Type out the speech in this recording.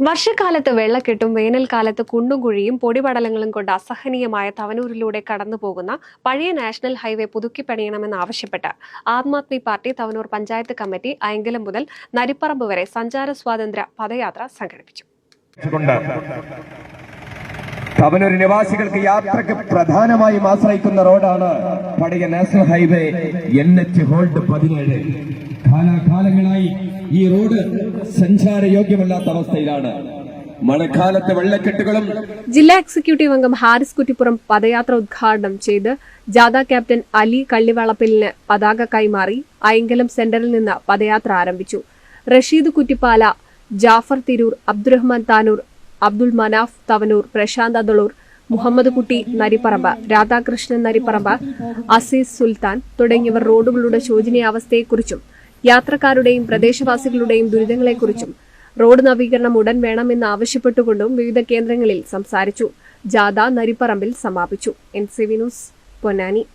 വർഷക്കാലത്ത് വെള്ളക്കെട്ടും വേനൽക്കാലത്ത് കുണ്ടും കുഴിയും പൊടിപടലങ്ങളും കൊണ്ട് അസഹനീയമായ തവനൂരിലൂടെ കടന്നു പോകുന്ന പഴയ നാഷണൽ ഹൈവേ പുതുക്കിപ്പണിയണമെന്നാവശ്യപ്പെട്ട് ആത്മാത്മി പാർട്ടി തവനൂർ പഞ്ചായത്ത് കമ്മിറ്റി അയങ്കലം മുതൽ നരിപ്പറമ്പ് വരെ സഞ്ചാര സ്വാതന്ത്ര്യ പദയാത്ര സംഘടിപ്പിച്ചു. തവനൂർ നിവാസികൾക്ക് യാത്രയ്ക്ക് പ്രധാനമായും ആശ്രയിക്കുന്ന റോഡാണ് പഴയ national highway N H old പതിനേഴ്. കാലാകാലങ്ങളായി ഈ റോഡ് സഞ്ചാരയോഗ്യമല്ലാത്ത അവസ്ഥയിലാണ്. മഴക്കാലത്തെ വെള്ളക്കെട്ടുകളും ജില്ലാ എക്സിക്യൂട്ടീവ് അംഗം ഹാരിസ് കുറ്റിപ്പുറം പദയാത്ര ഉദ്ഘാടനം ചെയ്ത് ജാഥ ക്യാപ്റ്റൻ അലി കള്ളിവളപ്പിലിന് പതാക കൈമാറി അയങ്കലം സെന്ററിൽ നിന്ന് പദയാത്ര ആരംഭിച്ചു. റഷീദ് കുറ്റിപ്പാല ജാഫർ തിരൂർ അബ്ദുറഹ്മാൻ താനൂർ അബ്ദുൾ മനാഫ് തവനൂർ പ്രശാന്ത് അതളൂർ മുഹമ്മദ് കുട്ടി നരിപ്പറമ്പ് രാധാകൃഷ്ണൻ നരിപ്പറമ്പ് അസീസ് സുൽത്താൻ തുടങ്ങിയവർ റോഡുകളുടെ ശോചനീയാവസ്ഥയെക്കുറിച്ചും യാത്രക്കാരുടെയും പ്രദേശവാസികളുടെയും ദുരിതങ്ങളെക്കുറിച്ചും റോഡ് നവീകരണം ഉടൻ വേണമെന്ന് ആവശ്യപ്പെട്ടുകൊണ്ടും വിവിധ കേന്ദ്രങ്ങളിൽ സംസാരിച്ചു. ജാഥ നരിപ്പറമ്പിൽ സമാപിച്ചു. N C news Ponnani.